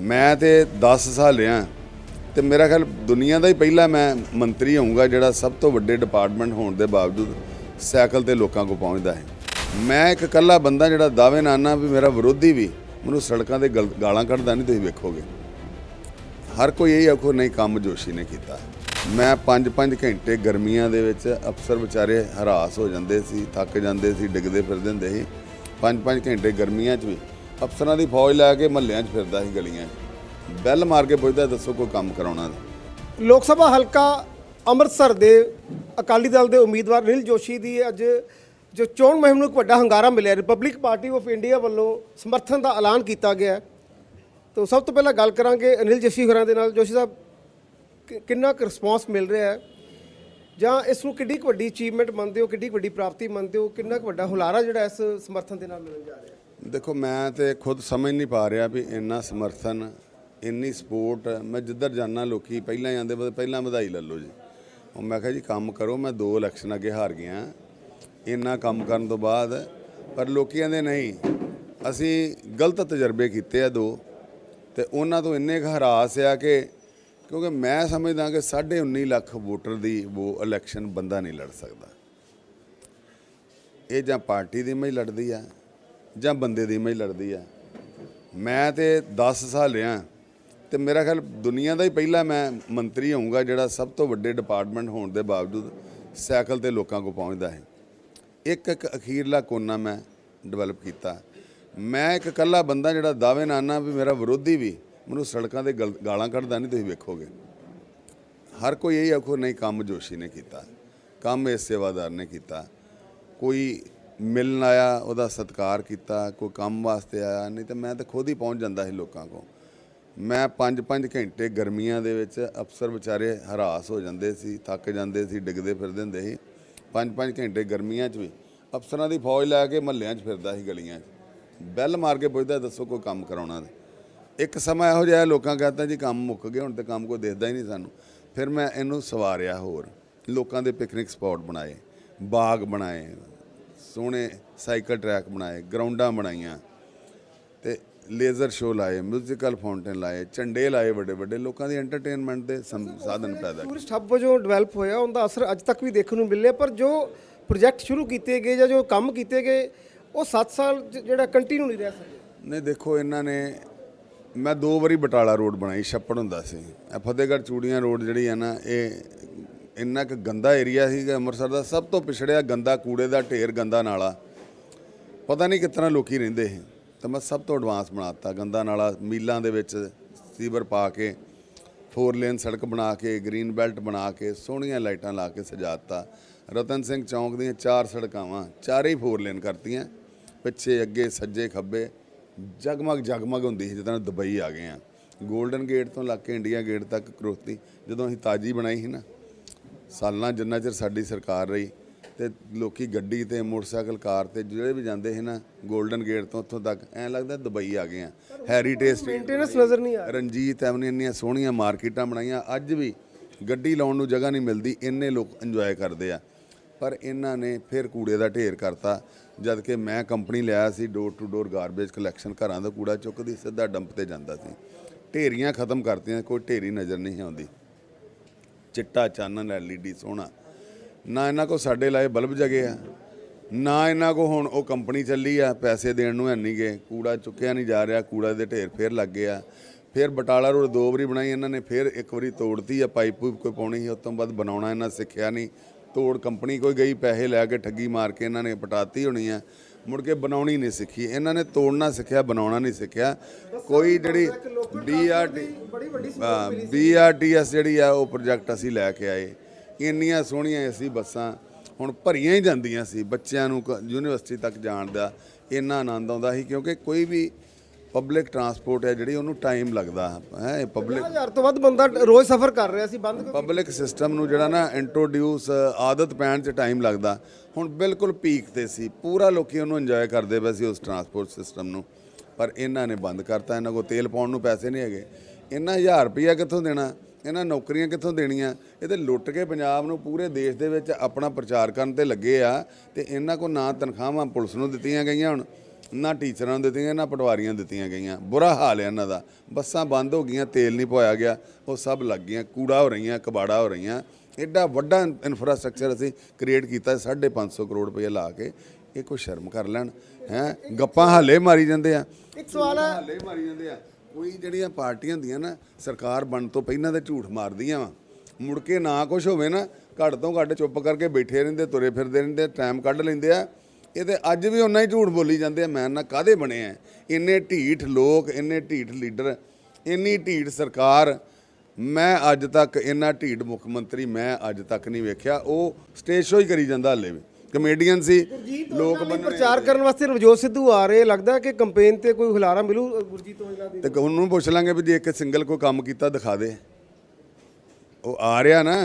ਮੈਂ ਤੇ 10 ਸਾਲ ਰਿਹਾ। ਤੇ ਮੇਰਾ ਖਿਆਲ ਦੁਨੀਆ ਦਾ ਹੀ ਪਹਿਲਾ ਮੈਂ ਮੰਤਰੀ ਹੋਊਂਗਾ ਜਿਹੜਾ ਸਭ ਤੋਂ ਵੱਡੇ ਡਿਪਾਰਟਮੈਂਟ ਹੋਣ ਦੇ ਬਾਵਜੂਦ ਸਾਈਕਲ ਤੇ ਲੋਕਾਂ ਕੋਲ ਪਹੁੰਚਦਾ ਹੈ। ਮੈਂ ਇੱਕ ਇਕੱਲਾ ਬੰਦਾ ਜਿਹੜਾ ਦਾਅਵੇ ਨਾਲ ਵੀ ਮੇਰਾ ਵਿਰੋਧੀ ਵੀ ਮੈਨੂੰ ਸੜਕਾਂ ਤੇ ਗਲ- ਗਾਲਾਂ ਕੱਢਦਾ ਨਹੀਂ, ਤੁਸੀਂ ਵੇਖੋਗੇ। ਹਰ ਕੋਈ ਇਹ ਆਖੋ, ਨਹੀਂ, ਕੰਮ ਜੋਸ਼ੀ ਨੇ ਕੀਤਾ। ਮੈਂ 5-5 ਘੰਟੇ ਗਰਮੀਆਂ ਦੇ ਵਿੱਚ ਅਫਸਰ ਵਿਚਾਰੇ ਹਰਾਸ ਹੋ ਜਾਂਦੇ ਸੀ, ਥੱਕ ਜਾਂਦੇ ਸੀ, ਡਿੱਗਦੇ ਫਿਰਦੇ ਹੁੰਦੇ ਸੀ। 5-5 ਘੰਟੇ ਗਰਮੀਆਂ 'ਚ ਵੀ ਅਫਸਰਾਂ ਦੀ ਫੌਜ ਲੈ ਕੇ ਮਹੱਲਿਆਂ 'ਚ ਫਿਰਦਾ ਸੀ ਗਲੀਆਂ 'ਚ। ਬੈਲ ਮਾਰ ਕੇ ਪੁੱਛਦਾ, ਦੱਸੋ ਕੋਈ ਕੰਮ ਕਰਾਉਣਾ ਲੋਕ ਸਭਾ ਹਲਕਾ ਅੰਮ੍ਰਿਤਸਰ ਦੇ ਅਕਾਲੀ ਦਲ ਦੇ ਉਮੀਦਵਾਰ ਅਨਿਲ ਜੋਸ਼ੀ ਦੀ ਅੱਜ ਜੋ ਚੋਣ ਮੁਹਿੰਮ ਨੂੰ ਇੱਕ ਵੱਡਾ ਹੰਗਾਰਾ ਮਿਲਿਆ। ਰਿਪਬਲਿਕ ਪਾਰਟੀ ਆਫ ਇੰਡੀਆ ਵੱਲੋਂ ਸਮਰਥਨ ਦਾ ਐਲਾਨ ਕੀਤਾ ਗਿਆ ਹੈ। ਸਭ ਤੋਂ ਪਹਿਲਾਂ ਗੱਲ ਕਰਾਂਗੇ ਅਨਿਲ ਜੋਸ਼ੀ ਹੋਰਾਂ ਦੇ ਨਾਲ। ਜੋਸ਼ੀ ਸਾਹਿਬ ਕਿੰਨਾ ਕੁ ਰਿਸਪਾਂਸ ਮਿਲ ਰਿਹਾ ਹੈ? ਜਾਂ ਇਸ ਨੂੰ ਕਿੰਨੀ ਕੁ ਵੱਡੀ ਅਚੀਵਮੈਂਟ ਮੰਨਦੇ ਹੋ, ਕਿੰਨੀ ਕੁ ਵੱਡੀ ਪ੍ਰਾਪਤੀ ਮੰਨਦੇ ਹੋ? ਕਿੰਨਾ ਕੁ ਵੱਡਾ ਹੁਲਾਰਾ ਜਿਹੜਾ ਇਸ ਸਮਰਥਨ ਦੇ ਨਾਲ ਮਿਲਣ ਜਾ ਰਿਹਾ ਹੈ? ਦੇਖੋ, ਮੈਂ ਤੇ ਖੁਦ ਸਮਝ ਨਹੀਂ ਪਾ ਰਿਹਾ ਵੀ ਇੰਨਾ ਸਮਰਥਨ, ਇੰਨੀ ਸਪੋਰਟ ਮੈਂ ਜਿੱਧਰ ਜਾਣਾ ਲੋਕੀ ਪਹਿਲਾਂ ਜਾਂਦੇ ਪਹਿਲਾਂ ਵਧਾਈ ਲੈ ਲਓ ਜੀ। ਉਹ ਮੈਂ ਕਿਹਾ ਜੀ, ਕੰਮ ਕਰੋ, ਮੈਂ ਦੋ ਇਲੈਕਸ਼ਨ ਅੱਗੇ ਹਾਰ ਗਿਆ। ਇੰਨਾ ਕੰਮ ਕਰਨ ਤੋਂ ਬਾਅਦ, ਪਰ ਲੋਕੀ ਦੇ ਨਹੀਂ, ਅਸੀਂ ਗਲਤ ਤਜਰਬੇ ਕੀਤੇ ਆ ਦੋ, ਤੇ ਉਹਨਾਂ ਤੋਂ ਇੰਨੇ ਕੁ ਹਰਾਸ ਆ ਕਿ, ਕਿਉਂਕਿ ਮੈਂ ਸਮਝਦਾ ਕਿ 19.5 ਲੱਖ ਵੋਟਰ ਦੀ ਉਹ ਇਲੈਕਸ਼ਨ ਬੰਦਾ ਨਹੀਂ ਲੜ ਸਕਦਾ। ਇਹ ਜਾਂ ਪਾਰਟੀ ਦੀ ਇਮੇਜ ਲੜਦੀ ਆ। ਜਾਂ ਬੰਦੇ ਦੀ ਇਮੇਜ ਲੜਦੀ ਆ। ਮੈਂ ਤੇ 10 ਸਾਲ ਰਿਹਾ ਤੇ ਮੇਰਾ ਖਿਆਲ ਦੁਨੀਆ ਦਾ ਹੀ ਪਹਿਲਾ ਮੈਂ ਮੰਤਰੀ ਹੋਊਗਾ ਜਿਹੜਾ ਸਭ ਤੋਂ ਵੱਡੇ ਡਿਪਾਰਟਮੈਂਟ ਹੋਣ ਦੇ ਬਾਵਜੂਦ ਸਾਈਕਲ ਤੇ ਲੋਕਾਂ ਕੋਲ ਪਹੁੰਚਦਾ ਹੈ। ਇੱਕ ਇੱਕ ਅਖੀਰਲਾ ਕੋਨਾ ਮੈਂ ਡਿਵੈਲਪ ਕੀਤਾ। ਮੈਂ ਇੱਕ ਇਕੱਲਾ ਬੰਦਾ ਜਿਹੜਾ ਦਾਅਵੇ ਨਾਲ ਵੀ ਮੇਰਾ ਵਿਰੋਧੀ ਵੀ ਮੈਨੂੰ ਸੜਕਾਂ ਤੇ ਗਲ- ਗਾਲਾਂ ਕੱਢਦਾ ਨਹੀਂ ਤੁਸੀਂ ਵੇਖੋਗੇ। ਹਰ ਕੋਈ ਇਹ ਆਖੋ, ਨਹੀਂ, ਕੰਮ ਜੋਸ਼ੀ ਨੇ ਕੀਤਾ। ਕੰਮ ਇਸ ਸੇਵਾਦਾਰ ਨੇ ਕੀਤਾ। ਕੋਈ ਮਿਲਣ ਆਇਆ, ਉਹਦਾ ਸਤਿਕਾਰ ਕੀਤਾ, ਕੋਈ ਕੰਮ ਵਾਸਤੇ ਆਇਆ, ਨਹੀਂ ਤਾਂ ਮੈਂ ਤਾਂ ਖੁਦ ਹੀ ਪਹੁੰਚ ਜਾਂਦਾ ਸੀ ਲੋਕਾਂ ਕੋਲ। ਮੈਂ 5-5 ਘੰਟੇ ਗਰਮੀਆਂ ਦੇ ਵਿੱਚ ਅਫਸਰ ਵਿਚਾਰੇ ਹਰਾਸ ਹੋ ਜਾਂਦੇ ਸੀ, ਥੱਕ ਜਾਂਦੇ ਸੀ, ਡਿੱਗਦੇ ਫਿਰਦੇ ਹੁੰਦੇ ਸੀ। 5-5 ਘੰਟੇ ਗਰਮੀਆਂ 'ਚ ਵੀ ਅਫਸਰਾਂ ਦੀ ਫੌਜ ਲੈ ਕੇ ਮਹੱਲਿਆਂ 'ਚ ਫਿਰਦਾ ਸੀ ਗਲੀਆਂ 'ਚ। ਬੈਲ ਮਾਰ ਕੇ ਪੁੱਛਦਾ, ਦੱਸੋ ਕੋਈ ਕੰਮ ਕਰਾਉਣਾ ਇੱਕ ਸਮਾਂ ਇਹੋ ਜਿਹਾ ਲੋਕਾਂ ਕਹਿੰਦਾ ਜੀ, ਕੰਮ ਮੁੱਕ ਗਏ ਹੁਣ ਤੇ ਕੰਮ ਕੋਈ ਦਿਖਦਾ ਹੀ ਨਹੀਂ ਸਾਨੂੰ। ਫਿਰ ਮੈਂ ਇਹਨੂੰ ਸਵਾਰਿਆ ਹੋਰ, ਲੋਕਾਂ ਦੇ ਪਿਕਨਿਕ ਸਪੌਟ ਬਣਾਏ, ਬਾਗ ਬਣਾਏ। ਸੋਹਣੇ ਸਾਈਕਲ ਟਰੈਕ ਬਣਾਏ ਗਰਾਊਂਡਾਂ ਬਣਾਈਆਂ ਤੇ ਲੇਜ਼ਰ ਸ਼ੋਅ ਲਾਏ ਮਿਊਜ਼ੀਕਲ ਫਾਊਂਟੇਨ ਲਾਏ ਝੰਡੇ ਲਾਏ ਵੱਡੇ ਵੱਡੇ ਲੋਕਾਂ ਦੀ ਐਂਟਰਟੇਨਮੈਂਟ ਦੇ ਸੰ- ਸਾਧਨ ਪੈਦਾ ਕੀਤੇ। ਟੂਰਿਸਟ ਹੱਬ ਵਜੋਂ ਡਿਵੈਲਪ ਹੋਇਆ ਉਹਦਾ ਅਸਰ ਅੱਜ ਤੱਕ ਵੀ ਦੇਖਣ ਨੂੰ ਮਿਲਿਆ ਪਰ ਜੋ ਪ੍ਰੋਜੈਕਟ ਸ਼ੁਰੂ ਕੀਤੇ ਗਏ ਜਾਂ ਜੋ ਕੰਮ ਕੀਤੇ ਗਏ ਉਹ 7 ਸਾਲ ਜਿਹੜਾ ਕੰਟੀਨਿਊ ਨਹੀਂ ਰਹਿ ਸਕੇ ਨਹੀਂ ਦੇਖੋ ਇਹਨਾਂ ਨੇ ਮੈਂ ਦੋ ਵਾਰੀ ਬਟਾਲਾ ਰੋਡ ਬਣਾਈ ਛੱਪੜ ਹੁੰਦਾ ਸੀ। ਇਹ ਫਤਿਹਗੜ੍ਹ ਚੂੜੀਆਂ ਰੋਡ ਜਿਹੜੀ ਹੈ ਨਾ ਇਹ ਇੰਨਾ ਕੁ ਗੰਦਾ ਏਰੀਆ ਸੀਗਾ ਅੰਮ੍ਰਿਤਸਰ ਦਾ ਸਭ ਤੋਂ ਪਿਛੜਿਆ ਗੰਦਾ ਕੂੜੇ ਦਾ ਢੇਰ ਗੰਦਾ ਨਾਲਾ। ਪਤਾ ਨਹੀਂ ਕਿਤਨਾ ਲੋਕੀ ਰਹਿੰਦੇ ਸੀ। ਤਾਂ ਮੈਂ ਸਭ ਤੋਂ ਐਡਵਾਂਸ ਬਣਾਤਾ ਗੰਦਾ ਨਾਲਾ, ਮੀਲਾਂ ਦੇ ਵਿੱਚ ਸੀਵਰ ਪਾ ਕੇ ਫੋਰ ਲੇਨ ਸੜਕ ਬਣਾ ਕੇ ਗ੍ਰੀਨ ਬੈਲਟ ਬਣਾ ਕੇ, ਸੋਹਣੀਆਂ ਲਾਈਟਾਂ ਲਾ ਕੇ ਸਜਾਤਾ ਰਤਨ ਸਿੰਘ ਚੌਂਕ ਦੀਆਂ ਚਾਰ ਸੜਕਾਂਵਾਂ ਚਾਰੇ ਹੀ ਫੋਰ ਲੇਨ ਕਰਤੀਆਂ। ਪਿੱਛੇ ਅੱਗੇ ਸੱਜੇ ਖੱਬੇ ਜਗਮਗ ਜਗਮਗ ਹੁੰਦੀ ਸੀ, ਜਦੋਂ ਦੁਬਈ ਆ ਗਏ ਆ। 골ਡਨ ਗੇਟ ਤੋਂ ਲੱਗ ਕੇ ਇੰਡੀਆ ਗੇਟ ਤੱਕ ਕਰੋਤੀ ਜਦੋਂ ਅਸੀਂ ਤਾਜੀ ਬਣਾਈ ਸੀ ਨਾ। ਸਾਲਾਂ ਜਿੰਨਾ ਚਿਰ ਸਾਡੀ ਸਰਕਾਰ ਰਹੀ ਤੇ ਲੋਕੀ ਗੱਡੀ ਤੇ ਮੋਟਰਸਾਈਕਲ ਕਾਰ ਤੇ ਜਿਹੜੇ ਵੀ ਜਾਂਦੇ ਸੀ ਨਾ 골ਡਨ ਗੇਟ ਤੋਂ ਉੱਥੋਂ ਤੱਕ ਐਂ ਲੱਗਦਾ ਦੁਬਈ ਆ ਗਏ ਆ। ਹੈਰੀਟੇਜ ਮੇਨਟੇਨੈਂਸ ਨਜ਼ਰ ਨਹੀਂ ਆ ਰਹੀ। ਰਣਜੀਤ ਐਵਨੀ ਇੰਨੀਆਂ ਸੋਹਣੀਆਂ ਮਾਰਕੀਟਾਂ ਬਣਾਈਆਂ ਅੱਜ ਵੀ ਗੱਡੀ ਲਾਉਣ ਨੂੰ ਜਗ੍ਹਾ ਨਹੀਂ ਮਿਲਦੀ ਇੰਨੇ ਲੋਕ ਇੰਜੋਏ ਕਰਦੇ ਆ। ਪਰ ਇਹਨਾਂ ਨੇ ਫਿਰ ਕੂੜੇ ਦਾ ਢੇਰ ਕਰਤਾ ਜਦ ਕਿ ਮੈਂ ਕੰਪਨੀ ਲਿਆ ਸੀ door to door garbage collection ਘਰਾਂ ਦਾ ਕੂੜਾ ਚੁੱਕਦੀ ਸਿੱਧਾ ਡੰਪ ਤੇ ਜਾਂਦਾ ਸੀ। ਢੇਰੀਆਂ ਖਤਮ ਕਰਤੀਆਂ ਕੋਈ ਢੇਰੀ ਨਜ਼ਰ ਨਹੀਂ ਆਉਂਦੀ। ਚਿੱਟਾ ਚਾਨਣ ਐਲਈਡੀ ਸੋਹਣਾ। ਨਾ ਇਹਨਾਂ ਕੋ ਸਾਡੇ ਲਾਏ ਬਲਬ ਜਗੇ ਆ, ਨਾ ਇਹਨਾਂ ਕੋ ਹੁਣ ਉਹ ਕੰਪਨੀ ਚੱਲੀ ਆ, ਪੈਸੇ ਦੇਣ ਨੂੰ ਹੈ ਨਹੀਂ ਗੇ। ਕੂੜਾ ਚੁੱਕਿਆ ਨਹੀਂ ਜਾ ਰਿਹਾ, ਕੂੜਾ ਦੇ ਢੇਰ ਫੇਰ ਲੱਗ ਗਿਆ। ਫਿਰ ਬਟਾਲਾ ਰੋਡ ਦੋ ਵਾਰੀ ਬਣਾਈ ਇਹਨਾਂ ਨੇ, ਫਿਰ ਇੱਕ ਵਾਰੀ ਤੋੜਤੀ ਆ, ਪਾਈਪ ਪੂਪ ਕੋਈ ਪਾਉਣੀ ਸੀ, ਉਸ ਤੋਂ ਬਾਅਦ ਬਣਾਉਣਾ ਇਹਨਾਂ ਸਿੱਖਿਆ ਨਹੀਂ ਤੋੜ ਕੰਪਨੀ ਕੋਈ ਗਈ, ਪੈਸੇ ਲੈ ਕੇ ਠੱਗੀ ਮਾਰ ਕੇ ਇਹਨਾਂ ਨੇ ਪਟਾਤੀ ਹੋਣੀ ਆ। ਮੁੜ ਕੇ ਬਣਾਉਣੀ ਨਹੀਂ ਸਿੱਖੀ। ਇਹਨਾਂ ਨੇ ਤੋੜਨਾ ਸਿੱਖਿਆ, ਬਣਾਉਣਾ ਨਹੀਂ ਸਿੱਖਿਆ। ਕੋਈ ਜਿਹੜੀ ਬੀਆਰਟੀ ਬੀਆਰਟੀਐਸ ਜਿਹੜੀ ਆ, ਉਹ ਪ੍ਰੋਜੈਕਟ ਅਸੀਂ ਲੈ ਕੇ ਆਏ। ਇੰਨੀਆਂ ਸੋਹਣੀਆਂ ਅਸੀਂ ਬੱਸਾਂ ਹੁਣ ਭਰੀਆਂ ਹੀ ਜਾਂਦੀਆਂ ਸੀ ਬੱਚਿਆਂ ਨੂੰ ਕ- ਯੂਨੀਵਰਸਿਟੀ ਤੱਕ ਜਾਣ ਦਾ। ਇੰਨਾ ਆਨੰਦ ਆਉਂਦਾ ਸੀ ਕਿਉਂਕਿ ਕੋਈ ਵੀ ਪਬਲਿਕ ਟਰਾਂਸਪੋਰਟ ਹੈ ਜਿਹੜੀ ਉਹਨੂੰ ਟਾਈਮ ਲੱਗਦਾ ਹੈ ਪਬਲਿਕ 1000 ਤੋਂ ਵੱਧ ਬੰਦਾ ਰੋਜ਼ ਸਫ਼ਰ ਕਰ ਰਿਹਾ ਸੀ ਬੰਦ ਪਬਲਿਕ ਸਿਸਟਮ ਨੂੰ ਜਿਹੜਾ ਨਾ ਇੰਟਰੋਡਿਊਸ ਆਦਤ ਪੈਣ 'ਚ ਟਾਈਮ ਲੱਗਦਾ। ਹੁਣ ਬਿਲਕੁਲ ਪੀਕ ਤੇ ਸੀ ਪੂਰਾ ਲੋਕੀ ਉਹਨੂੰ ਇੰਜੋਏ ਕਰਦੇ ਪਏ ਸੀ ਉਸ ਟਰਾਂਸਪੋਰਟ ਸਿਸਟਮ ਨੂੰ। ਪਰ ਇਹਨਾਂ ਨੇ ਬੰਦ ਕਰਤਾ ਇਹਨਾਂ ਕੋਲ ਤੇਲ ਪਾਉਣ ਨੂੰ ਪੈਸੇ ਨਹੀਂ ਹੈਗੇ। ਇਹਨਾਂ 1000 ਰੁਪਈਆ ਕਿੱਥੋਂ ਦੇਣਾ ਇਹਨਾਂ ਨੌਕਰੀਆਂ ਕਿੱਥੋਂ ਦੇਣੀਆਂ? ਇਹ ਤੇ ਲੁੱਟ ਕੇ ਪੰਜਾਬ ਨੂੰ ਪੂਰੇ ਦੇਸ਼ ਦੇ ਵਿੱਚ ਆਪਣਾ ਪ੍ਰਚਾਰ ਕਰਨ ਤੇ ਲੱਗੇ ਆ ਤੇ ਇਹਨਾਂ ਕੋਲ ਨਾ ਤਨਖਾਹਾਂ ਪੁਲਿਸ ਨੂੰ ਦਿੱਤੀਆਂ ਗਈਆਂ ਹੁਣ। ਨਾ ਟੀਚਰਾਂ ਨੂੰ ਦਿੱਤੀਆਂ ਨਾ ਪਟਵਾਰੀਆਂ ਦਿੱਤੀਆਂ ਗਈਆਂ। ਬੁਰਾ ਹਾਲ ਹੈ ਇਹਨਾਂ ਦਾ। ਬੱਸਾਂ ਬੰਦ ਹੋ ਗਈਆਂ ਤੇਲ ਨਹੀਂ ਪਵਾਇਆ ਗਿਆ। ਉਹ ਸਭ ਲੱਗ ਗਈਆਂ ਕੂੜਾ ਹੋ ਰਹੀਆਂ ਕਬਾੜਾ ਹੋ ਰਹੀਆਂ। ਐਡਾ ਵੱਡਾ ਇਨਫਰਾਸਟ੍ਰਕਚਰ ਅਸੀਂ ਕ੍ਰੀਏਟ ਕੀਤਾ 550 ਕਰੋੜ ਰੁਪਏ ਲਾ ਕੇ ਇਹ ਕੋਈ ਸ਼ਰਮ ਕਰ ਲੈਣ। ਹੈ? ਗੱਪਾਂ ਹਾਲੇ ਮਾਰੀ ਜਾਂਦੇ ਆ। ਇੱਕ ਸਵਾਲ ਹੈ ਹਾਲੇ ਮਾਰੀ ਜਾਂਦੇ ਆ। ਕੋਈ ਜਿਹੜੀਆਂ ਪਾਰਟੀਆਂ ਹੁੰਦੀਆਂ ਨਾ ਸਰਕਾਰ ਬਣਨ ਤੋਂ ਪਹਿਲਾਂ ਤੇ ਝੂਠ ਮਾਰਦੀਆਂ ਵਾ। ਮੁੜ ਕੇ ਨਾ ਕੁਝ ਹੋਵੇ ਨਾ ਘੱਟ ਤੋਂ ਘੱਟ ਚੁੱਪ ਕਰਕੇ ਬੈਠੇ ਰਹਿੰਦੇ ਤੁਰੇ ਫਿਰਦੇ ਰਹਿੰਦੇ ਟਾਈਮ ਕੱਢ ਲੈਂਦੇ ਆ। ਇਹ ਤੇ ਅੱਜ ਵੀ ਉਹਨਾਂ ਹੀ ਝੂਠ ਬੋਲੀ ਜਾਂਦੇ ਆ ਮੈਂ ਨਾ ਕਾਦੇ ਬਣੇ ਆ? ਇੰਨੇ ਢੀਠ ਲੋਕ ਇੰਨੇ ਢੀਠ ਲੀਡਰ ਇੰਨੀ ਢੀਠ ਸਰਕਾਰ ਮੈਂ ਅੱਜ ਤੱਕ ਇੰਨਾ ਢੀਠ ਮੁੱਖ ਮੰਤਰੀ ਮੈਂ ਅੱਜ ਤੱਕ ਨਹੀਂ ਵੇਖਿਆ ਉਹ ਸਟੇਜ ਸ਼ੋਅ ਹੀ ਕਰੀ ਜਾਂਦਾ ਹਾਲੇ ਵੀ। ਕਮੇਡੀਅਨ ਸੀ ਲੋਕ ਬੰਨੇ ਪ੍ਰਚਾਰ ਕਰਨ ਵਾਸਤੇ ਨਵਜੋਤ ਸਿੱਧੂ ਆ ਰਹੇ ਲੱਗਦਾ ਕਿ ਕੈਂਪੇਨ ਤੇ ਕੋਈ ਹੁਲਾਰਾ ਮਿਲੂ ਗੁਰਜੀਤ ਔਜਲਾ ਦੀ ਤੇ ਉਹਨੂੰ ਪੁੱਛ ਲਾਂਗੇ ਵੀ ਜੇ ਇੱਕ ਸਿੰਗਲ ਕੋਈ ਕੰਮ ਕੀਤਾ ਦਿਖਾ ਦੇ। ਉਹ ਆ ਰਿਹਾ ਨਾ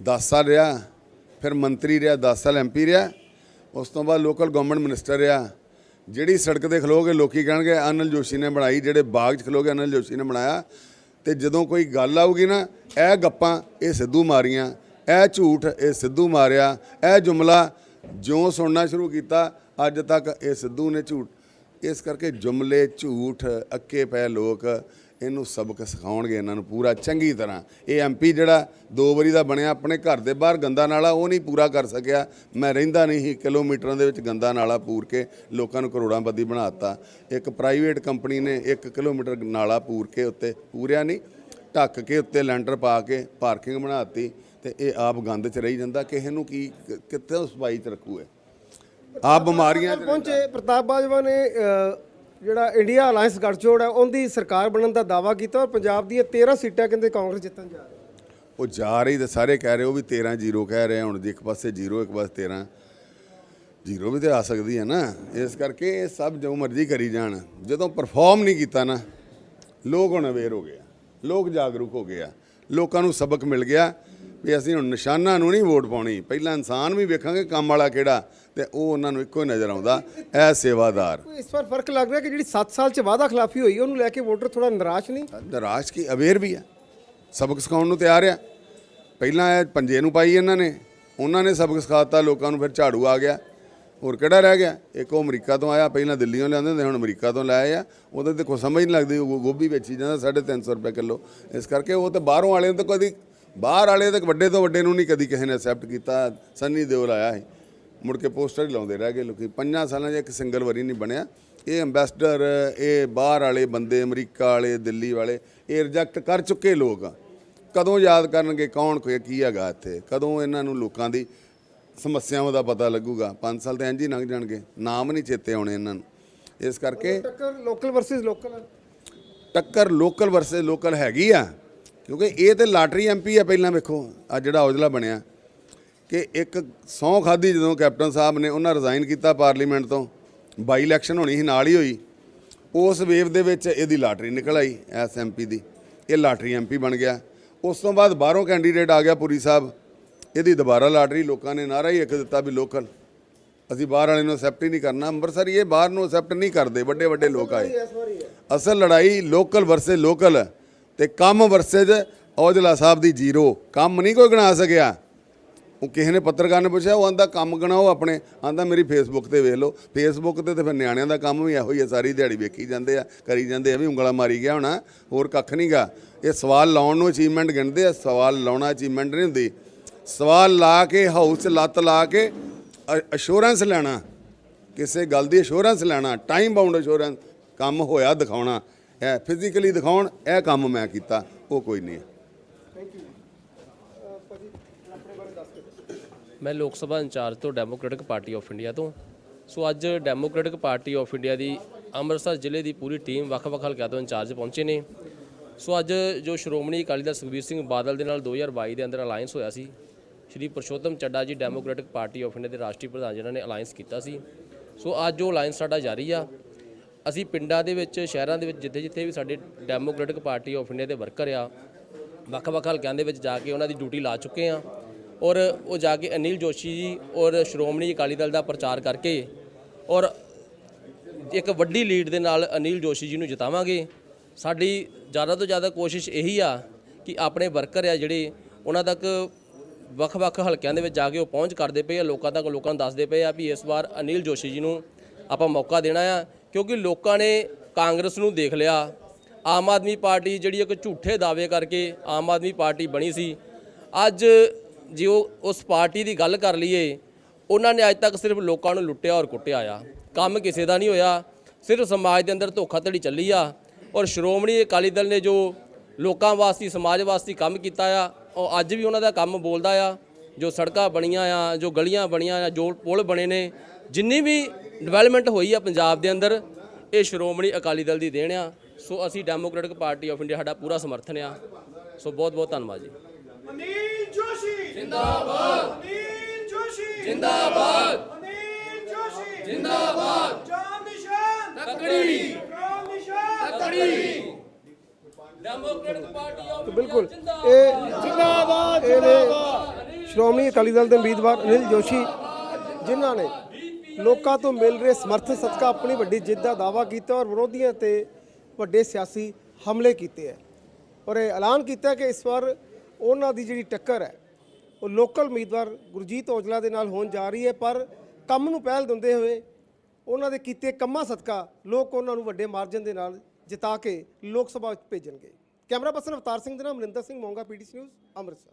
10 ਸਾਲ ਰਿਹਾ ਫਿਰ ਮੰਤਰੀ ਰਿਹਾ 10 ਸਾਲ ਐਮਪੀ ਰਿਹਾ। ਉਸ ਤੋਂ ਬਾਅਦ ਲੋਕਲ ਗਵਰਨਮੈਂਟ ਮਿਨਿਸਟਰ ਰਿਹਾ। ਜਿਹੜੀ ਸੜਕ ਤੇ ਖਲੋਗੇ ਲੋਕੀ ਕਹਿਣਗੇ, ਅਨਿਲ ਜੋਸ਼ੀ ਨੇ ਬਣਾਈ, ਜਿਹੜੇ ਬਾਗ 'ਚ ਖਲੋਗੇ ਅਨਿਲ ਜੋਸ਼ੀ ਨੇ ਬਣਾਇਆ। ਤੇ ਜਦੋਂ ਕੋਈ ਗੱਲ ਆਊਗੀ ਨਾ, ਇਹ ਗੱਪਾਂ ਇਹ ਸਿੱਧੂ ਮਾਰੀਆਂ, ਇਹ ਝੂਠ ਇਹ ਸਿੱਧੂ ਮਾਰਿਆ, ਇਹ ਜੁਮਲਾ ਜਿਉਂ ਸੁਣਨਾ ਸ਼ੁਰੂ ਕੀਤਾ, ਅੱਜ ਤੱਕ ਇਹ ਸਿੱਧੂ ਨੇ ਝੂਠ। ਇਸ ਕਰਕੇ ਜੁਮਲੇ ਝੂਠ, ਅੱਕੇ ਪਏ ਲੋਕ ਇਹਨੂੰ ਸਬਕ ਸਿਖਾਉਣਗੇ ਇਹਨਾਂ ਨੂੰ ਪੂਰਾ ਚੰਗੀ ਤਰ੍ਹਾਂ। ਇਹ ਐਮਪੀ ਜਿਹੜਾ ਦੋ ਵਾਰੀ ਦਾ ਬਣਿਆ ਆਪਣੇ ਘਰ ਦੇ ਬਾਹਰ ਗੰਦਾ ਨਾਲਾ, ਉਹ ਨਹੀਂ ਪੂਰਾ ਕਰ ਸਕਿਆ। ਮੈਂ ਰਹਿੰਦਾ ਨਹੀਂ ਸੀ ਕਿਲੋਮੀਟਰਾਂ ਦੇ ਵਿੱਚ ਗੰਦਾ ਨਾਲਾ ਪੂਰ ਕੇ ਲੋਕਾਂ ਨੂੰ ਕਰੋੜਾਂ ਬੱਦੀ ਬਣਾਤਾ ਇੱਕ ਪ੍ਰਾਈਵੇਟ ਕੰਪਨੀ ਨੇ 1 ਕਿਲੋਮੀਟਰ ਨਾਲਾ ਪੂਰ ਕੇ ਉੱਤੇ ਪੂਰਿਆ ਨਹੀਂ। ਢੱਕ ਕੇ ਉੱਤੇ ਲੈਂਟਰ ਪਾ ਕੇ ਪਾਰਕਿੰਗ ਬਣਾਤੀ ਤੇ ਇਹ ਆਪ ਗੰਦ 'ਚ ਰਹੀ ਜਾਂਦਾ। ਕਿਸੇ ਨੂੰ ਕੀ ਕਿੱਥੇ ਸਫ਼ਾਈ 'ਚ ਰੱਖੂ ਹੈ ਆਪ ਬਿਮਾਰੀਆਂ ਪਹੁੰਚੇ ਪ੍ਰਤਾਪ ਬਾਜਵਾ ਨੇ ਜਿਹੜਾ ਇੰਡੀਆ ਅਲਾਈਅੰਸ ਗੱਠਜੋੜ ਹੈ, ਉਹਦੀ ਸਰਕਾਰ ਬਣਨ ਦਾ ਦਾਵਾ ਕੀਤਾ ਔਰ ਪੰਜਾਬ ਦੀਆਂ 13 ਸੀਟਾਂ ਕਹਿੰਦੇ ਕਾਂਗਰਸ ਜਿੱਤਣ ਜਾ ਰਹੀ ਹੈ। ਉਹ ਜਾ ਰਹੀ ਤੇ ਸਾਰੇ ਕਹਿ ਰਹੇ, ਉਹ ਵੀ 13 ਜ਼ੀਰੋ ਕਹਿ ਰਹੇ ਹੁਣ ਜੀ ਇੱਕ ਪਾਸੇ ਜ਼ੀਰੋ, ਇੱਕ ਪਾਸੇ 13 ਜ਼ੀਰੋ ਵੀ ਤੇ ਆ ਸਕਦੀ ਹੈ ਨਾ। ਇਸ ਕਰਕੇ ਇਹ ਸਭ ਜੋ ਮਰਜ਼ੀ ਕਰੀ ਜਾਣ। ਜਦੋਂ ਪਰਫਾਰਮ ਨਹੀਂ ਕੀਤਾ ਨਾ, ਲੋਕ ਹੁਣ ਅਵੇਅਰ ਹੋ ਗਏ ਲੋਕ ਜਾਗਰੂਕ ਹੋ ਗਏ ਆ। ਲੋਕਾਂ ਨੂੰ ਸਬਕ ਮਿਲ ਗਿਆ। ਵੀ ਅਸੀਂ ਹੁਣ ਨਿਸ਼ਾਨਾਂ ਨੂੰ ਨਹੀਂ ਵੋਟ ਪਾਉਣੀ। ਪਹਿਲਾਂ ਇਨਸਾਨ ਵੀ ਵੇਖਾਂਗੇ ਕੰਮ ਵਾਲਾ ਕਿਹੜਾ ਤੇ ਉਹ ਉਹਨਾਂ ਨੂੰ ਇੱਕੋ ਹੀ ਨਜ਼ਰ ਆਉਂਦਾ। ਇਹ ਸੇਵਾਦਾਰ। ਇਸ ਵਾਰ ਫ਼ਰਕ ਲੱਗ ਰਿਹਾ ਕਿ ਜਿਹੜੀ 7 ਸਾਲ ਚ ਵਾਅਦਾ ਖਿਲਾਫੀ ਹੋਈ ਹੈ, ਉਹਨੂੰ ਲੈ ਕੇ ਵੋਟਰ ਥੋੜਾ ਨਿਰਾਸ਼ ਨਹੀਂ? ਨਿਰਾਸ਼ ਕੀ? ਅਵੇਅਰ ਵੀ ਆ ਸਬਕ ਸਿਖਾਉਣ ਨੂੰ ਤਿਆਰ ਆ। ਪਹਿਲਾਂ ਇਹ ਪੰਜੇ ਨੂੰ ਪਾਈ ਇਹਨਾਂ ਨੇ। ਉਹਨਾਂ ਨੇ ਸਬਕ ਸਿਖਾਤਾ ਲੋਕਾਂ ਨੂੰ ਫਿਰ ਝਾੜੂ ਆ ਗਿਆ। ਹੋਰ ਕਿਹੜਾ ਰਹਿ ਗਿਆ? ਇੱਕ ਉਹ ਅਮਰੀਕਾ ਤੋਂ ਆਇਆ ਪਹਿਲਾਂ ਦਿੱਲੀੋਂ ਲਿਆਉਂਦੇ ਹੁੰਦੇ ਹੁਣ ਅਮਰੀਕਾ ਤੋਂ ਲੈ ਆਏ ਆ। ਉਹਦੇ ਤੇ ਕੋਈ ਸਮਝ ਨਹੀਂ ਲੱਗਦੀ ਗੋਭੀ ਵੇਚੀ ਜਾਂਦਾ 350 ਰੁਪਏ ਕਿਲੋ। ਇਸ ਕਰਕੇ ਉਹ ਤੇ ਬਾਹਰੋਂ ਵਾਲੇ ਨੂੰ ਤਾਂ ਕਦੀ ਬਾਹਰ ਵਾਲੇ ਤੇ ਵੱਡੇ ਤੋਂ ਵੱਡੇ ਨੂੰ ਨਹੀਂ ਕਦੀ ਕਿਸੇ ਨੇ ਅਸੈਪਟ ਕੀਤਾ ਸੰਨੀ ਦਿਓਲ ਆਇਆ ਸੀ। ਮੁੜ ਕੇ ਪੋਸਟਰ ਹੀ ਲਾਉਂਦੇ ਰਹਿ ਗਏ ਲੋਕੀ। ਪੰਜਾਂ ਸਾਲਾਂ 'ਚ ਇੱਕ ਸਿੰਗਲ ਵਾਰੀ ਨਹੀਂ ਬਣਿਆ। ਇਹ ਐਮਬੈਸਡਰ ਇਹ ਬਾਹਰ ਵਾਲੇ ਬੰਦੇ ਅਮਰੀਕਾ ਵਾਲੇ ਦਿੱਲੀ ਵਾਲੇ ਇਹ ਰਿਜੈਕਟ ਕਰ ਚੁੱਕੇ ਲੋਕ। ਆ ਕਦੋਂ ਯਾਦ ਕਰਨਗੇ ਕੌਣ ਕੋਈ ਕੀ ਹੈਗਾ ਇੱਥੇ? ਕਦੋਂ ਇਹਨਾਂ ਨੂੰ ਲੋਕਾਂ ਦੀ ਸਮੱਸਿਆਵਾਂ ਦਾ ਪਤਾ ਲੱਗੂਗਾ? 5 ਸਾਲ ਤੇ ਇੰਝ ਹੀ ਲੰਘ ਜਾਣਗੇ। ਨਾਮ ਨਹੀਂ ਚੇਤੇ ਆਉਣੇ ਇਹਨਾਂ ਨੂੰ। ਇਸ ਕਰਕੇ ਟੱਕਰ ਲੋਕਲ ਵਰਸਸ ਲੋਕਲ ਟੱਕਰ ਲੋਕਲ ਵਰਸੇ ਲੋਕਲ ਹੈਗੀ ਆ। ਕਿਉਂਕਿ ਇਹ ਤੇ ਲਾਟਰੀ ਐਮਪੀ ਆ ਪਹਿਲਾਂ ਵੇਖੋ ਆ ਜਿਹੜਾ ਔਜਲਾ ਬਣਿਆ। ਕਿ ਇੱਕ ਸਹੁੰ ਖਾਦੀ ਜਦੋਂ ਕੈਪਟਨ ਸਾਹਿਬ ਨੇ ਉਹਨਾਂ ਰਿਜ਼ਾਈਨ ਕੀਤਾ ਪਾਰਲੀਮੈਂਟ ਤੋਂ ਬਾਈ ਇਲੈਕਸ਼ਨ ਹੋਣੀ ਸੀ ਨਾਲ ਹੀ ਹੋਈ। ਉਸ ਵੇਵ ਦੇ ਵਿੱਚ ਇਹਦੀ ਲਾਟਰੀ ਨਿਕਲ ਆਈ ਐਸ ਐਮਪੀ ਦੀ। ਇਹ ਲਾਟਰੀ ਐਮਪੀ ਬਣ ਗਿਆ। ਉਸ ਤੋਂ ਬਾਅਦ ਬਾਹਰੋਂ ਕੈਂਡੀਡੇਟ ਆ ਗਿਆ ਪੁਰੀ ਸਾਹਿਬ। ਇਹਦੀ ਦੁਬਾਰਾ ਲਾਟਰੀ ਲੋਕਾਂ ਨੇ ਨਾਰਾ ਹੀ ਇੱਕ ਦਿੱਤਾ ਵੀ ਲੋਕਲ ਅਸੀਂ ਬਾਹਰ ਵਾਲੇ ਨੂੰ ਅਸੈਪਟ ਹੀ ਨਹੀਂ ਕਰਨਾ ਅੰਮ੍ਰਿਤਸਰ ਇਹ ਬਾਹਰ ਨੂੰ ਅਸੈਪਟ ਨਹੀਂ ਕਰਦੇ ਵੱਡੇ ਵੱਡੇ ਲੋਕ ਆਏ। ਹੈ। ਅਸਲ ਲੜਾਈ ਲੋਕਲ ਵਰਸੇ ਲੋਕਲ ਤੇ ਕੰਮ ਵਰਸੇ ਔਜਲਾ ਸਾਹਿਬ ਦੀ ਜ਼ੀਰੋ। ਕੰਮ ਨਹੀਂ ਕੋਈ ਗਣਾ ਸਕਿਆ। ਉਹ ਕਿਸੇ ਨੇ ਪੱਤਰਕਾਰ ਨੇ ਪੁੱਛਿਆ, ਉਹ ਆਂਦਾ ਕੰਮ ਗਣਾਓ ਆਪਣੇ। ਆਂਦਾ ਮੇਰੀ ਫੇਸਬੁੱਕ ਤੇ ਵੇਖ ਲਓ। ਫੇਸਬੁੱਕ ਤੇ ਤੇ ਫਿਰ ਨਿਆਣਿਆਂ ਦਾ ਕੰਮ ਵੀ ਇਹੋ ਹੀ ਆ, ਸਾਰੀ ਦਿਹਾੜੀ ਵੇਖੀ ਜਾਂਦੇ ਆ, ਕਰੀ ਜਾਂਦੇ ਆ, ਵੀ ਉਂਗਲਾ ਮਾਰੀ ਗਿਆ ਹੋਣਾ, ਹੋਰ ਕੱਖ ਨਹੀਂਗਾ ਇਹ ਸਵਾਲ ਲਾਉਣ ਨੂੰ ਅਚੀਵਮੈਂਟ ਗਿਣਦੇ ਆ, ਸਵਾਲ ਲਾਉਣਾ ਅਚੀਵਮੈਂਟ ਨਹੀਂ ਹੁੰਦੀ। ਸਵਾਲ ਲਾ ਕੇ ਹਾਊਸ 'ਚ ਲੱਤ ਲਾ ਕੇ ਅਸ਼ੋਰੈਂਸ ਲੈਣਾ। ਕਿਸੇ ਗੱਲ ਦੀ ਅਸ਼ੋਰੈਂਸ ਲੈਣਾ ਟਾਈਮ ਬਾਉਂਡ ਅਸ਼ੋਰੈਂਸ ਕੰਮ ਹੋਇਆ ਦਿਖਾਉਣਾ। ਇਹ ਫਿਜ਼ੀਕਲੀ ਦਿਖਾਉਣ, ਇਹ ਕੰਮ ਮੈਂ ਕੀਤਾ, ਉਹ ਕੋਈ ਨਹੀਂ ਮੈਂ ਲੋਕ ਸਭਾ ਇੰਚਾਰਜ ਤੋਂ ਡੈਮੋਕ੍ਰੈਟਿਕ ਪਾਰਟੀ ਆਫ ਇੰਡੀਆ ਤੋਂ। ਸੋ ਅੱਜ ਡੈਮੋਕ੍ਰੈਟਿਕ ਪਾਰਟੀ ਆਫ ਇੰਡੀਆ ਦੀ ਅੰਮ੍ਰਿਤਸਰ ਜ਼ਿਲ੍ਹੇ ਦੀ ਪੂਰੀ ਟੀਮ ਵੱਖ-ਵੱਖ ਹਲਕਿਆਂ ਤੋਂ ਇੰਚਾਰਜ ਪਹੁੰਚੇ ਨੇ। ਸੋ ਅੱਜ ਜੋ ਸ਼੍ਰੋਮਣੀ ਅਕਾਲੀ ਦਲ ਸੁਖਬੀਰ ਸਿੰਘ ਬਾਦਲ ਦੇ ਨਾਲ 2022 ਦੇ ਅੰਦਰ ਅਲਾਈਅੰਸ ਹੋਇਆ ਸੀ, ਸ਼੍ਰੀ ਪੁਰਸ਼ੋਤਮ ਚੱਡਾ ਜੀ ਡੈਮੋਕ੍ਰੈਟਿਕ ਪਾਰਟੀ ਆਫ ਇੰਡੀਆ ਦੇ ਰਾਸ਼ਟਰੀ ਪ੍ਰਧਾਨ ਜਿਨ੍ਹਾਂ ਨੇ ਅਲਾਈਅੰਸ ਕੀਤਾ ਸੀ। ਸੋ ਅੱਜ ਉਹ ਅਲਾਈਅੰਸ ਸਾਡਾ ਜਾਰੀ ਆ। ਅਸੀਂ ਪਿੰਡਾਂ ਦੇ ਵਿੱਚ, ਸ਼ਹਿਰਾਂ ਦੇ ਵਿੱਚ ਜਿੱਥੇ-ਜਿੱਥੇ ਵੀ ਸਾਡੇ ਡੈਮੋਕ੍ਰੈਟਿਕ ਪਾਰਟੀ ਆਫ ਇੰਡੀਆ ਦੇ ਵਰਕਰ ਆ ਵੱਖ-ਵੱਖ ਹਲਕਿਆਂ ਦੇ ਵਿੱਚ ਜਾ ਕੇ ਉਹਨਾਂ ਦੀ ਡਿਊਟੀ ਲਾ ਚੁੱਕੇ ਆ ਔਰ ਉਹ ਜਾ ਕੇ ਅਨਿਲ ਜੋਸ਼ੀ ਜੀ ਔਰ ਸ਼੍ਰੋਮਣੀ ਅਕਾਲੀ ਦਲ ਦਾ ਪ੍ਰਚਾਰ ਕਰਕੇ ਔਰ ਇੱਕ ਵੱਡੀ ਲੀਡ ਦੇ ਨਾਲ ਅਨਿਲ ਜੋਸ਼ੀ ਜੀ ਨੂੰ ਜਿਤਾਵਾਂਗੇ। ਸਾਡੀ ਜ਼ਿਆਦਾ ਤੋਂ ਜ਼ਿਆਦਾ ਕੋਸ਼ਿਸ਼ ਇਹੀ ਆ ਕਿ ਆਪਣੇ ਵਰਕਰ ਆ ਜਿਹੜੇ ਉਹਨਾਂ ਤੱਕ ਵੱਖ-ਵੱਖ ਹਲਕਿਆਂ ਦੇ ਵਿੱਚ ਜਾ ਕੇ ਉਹ ਪਹੁੰਚ ਕਰਦੇ ਪਏ ਆ, ਲੋਕਾਂ ਤੱਕ ਲੋਕਾਂ ਨੂੰ ਦੱਸਦੇ ਪਏ ਆ ਵੀ ਇਸ ਵਾਰ ਅਨਿਲ ਜੋਸ਼ੀ ਜੀ ਨੂੰ ਆਪਾਂ ਮੌਕਾ ਦੇਣਾ ਆ। ਕਿਉਂਕਿ ਲੋਕਾਂ ਨੇ ਕਾਂਗਰਸ ਨੂੰ ਦੇਖ ਲਿਆ। ਆਮ ਆਦਮੀ ਪਾਰਟੀ ਜਿਹੜੀ ਇੱਕ ਝੂਠੇ ਦਾਅਵੇ ਕਰਕੇ ਆਮ ਆਦਮੀ ਪਾਰਟੀ ਬਣੀ ਸੀ। ਅੱਜ ਜੇ ਉਹ ਉਸ ਪਾਰਟੀ ਦੀ ਗੱਲ ਕਰ ਲਈਏ, ਉਹਨਾਂ ਨੇ ਅੱਜ ਤੱਕ ਸਿਰਫ ਲੋਕਾਂ ਨੂੰ ਲੁੱਟਿਆ ਔਰ ਕੁੱਟਿਆ ਆ। ਕੰਮ ਕਿਸੇ ਦਾ ਨਹੀਂ ਹੋਇਆ। ਸਿਰਫ ਸਮਾਜ ਦੇ ਅੰਦਰ ਧੋਖਾਧੜੀ ਚੱਲੀ ਆ ਔਰ ਸ਼੍ਰੋਮਣੀ ਅਕਾਲੀ ਦਲ ਨੇ ਜੋ ਲੋਕਾਂ ਵਾਸਤੇ, ਸਮਾਜ ਵਾਸਤੇ ਕੰਮ ਕੀਤਾ ਆ, ਉਹ ਅੱਜ ਵੀ ਉਹਨਾਂ ਦਾ ਕੰਮ ਬੋਲਦਾ ਆ। ਜੋ ਸੜਕਾਂ ਬਣੀਆਂ ਆ, ਜੋ ਗਲੀਆਂ ਬਣੀਆਂ ਆ, ਜੋ ਪੁਲ ਬਣੇ ਨੇ, ਜਿੰਨੀ ਵੀ ਡਿਵੈਲਪਮੈਂਟ ਹੋਈ ਆ ਪੰਜਾਬ ਦੇ ਅੰਦਰ। ਇਹ ਸ਼੍ਰੋਮਣੀ ਅਕਾਲੀ ਦਲ ਦੀ ਦੇਣ ਆ। ਸੋ ਅਸੀਂ ਡੈਮੋਕ੍ਰੈਟਿਕ ਪਾਰਟੀ ਆਫ ਇੰਡੀਆ ਸਾਡਾ ਪੂਰਾ ਸਮਰਥਨ ਆ। ਸੋ ਬਹੁਤ ਬਹੁਤ ਧੰਨਵਾਦ ਜੀ। ਅਨਿਲ ਜੋਸ਼ੀ। ਜਿੰਦਾਬਾਦ। ਅਨਿਲ ਜੋਸ਼ੀ। ਜਿੰਦਾਬਾਦ। ਅਨਿਲ ਜੋਸ਼ੀ। ਜਿੰਦਾਬਾਦ। ਜਾਨ ਨਿਸ਼ਾਨ। ਤਕੜੀ। ਰਾਮ ਨਿਸ਼ਾਨ। ਤਕੜੀ। ਡੈਮੋਕ੍ਰੈਟਿਕ ਪਾਰਟੀ ਆਫ ਬਿਲਕੁਲ। ਇਹ ਜਿੰਦਾਬਾਦ। ਜਿੰਦਾਬਾਦ। ਸ਼੍ਰੋਮਣੀ ਅਕਾਲੀ ਦਲ ਦੇ ਉਮੀਦਵਾਰ ਅਨਿਲ ਜੋਸ਼ੀ ਜਿਨ੍ਹਾਂ ਨੇ ਲੋਕਾਂ ਤੋਂ ਮਿਲ ਰਹੇ ਸਮਰਥਨ ਸਦਕਾ ਆਪਣੀ ਵੱਡੀ ਜਿੱਤ ਦਾ ਦਾਅਵਾ ਕੀਤਾ ਔਰ ਵਿਰੋਧੀਆਂ ਤੇ ਵੱਡੇ ਸਿਆਸੀ ਹਮਲੇ ਕੀਤੇ ਹੈ। ਔਰ ਇਹ ਐਲਾਨ ਕੀਤਾ ਕਿ ਇਸ ਵਾਰ ਉਹਨਾਂ ਦੀ ਜਿਹੜੀ ਟੱਕਰ ਹੈ, ਉਹ ਲੋਕਲ ਉਮੀਦਵਾਰ ਗੁਰਜੀਤ ਔਜਲਾ ਦੇ ਨਾਲ ਹੋਣ ਜਾ ਰਹੀ ਹੈ, ਪਰ ਕੰਮ ਨੂੰ ਪਹਿਲ ਦਿੰਦੇ ਹੋਏ ਉਹਨਾਂ ਦੇ ਕੀਤੇ ਕੰਮਾਂ ਸਦਕਾ ਲੋਕ ਉਹਨਾਂ ਨੂੰ ਵੱਡੇ ਮਾਰਜਨ ਦੇ ਨਾਲ ਜਿਤਾ ਕੇ ਲੋਕ ਸਭਾ ਵਿੱਚ ਭੇਜਣਗੇ। ਕੈਮਰਾ ਪਰਸਨ ਅਵਤਾਰ ਸਿੰਘ ਦੇ ਨਾਲ ਮਨਿੰਦਰ ਸਿੰਘ ਮੋਂਗਾ ਪੀਡੀਸੀ ਨਿਊਜ਼, ਅੰਮ੍ਰਿਤਸਰ।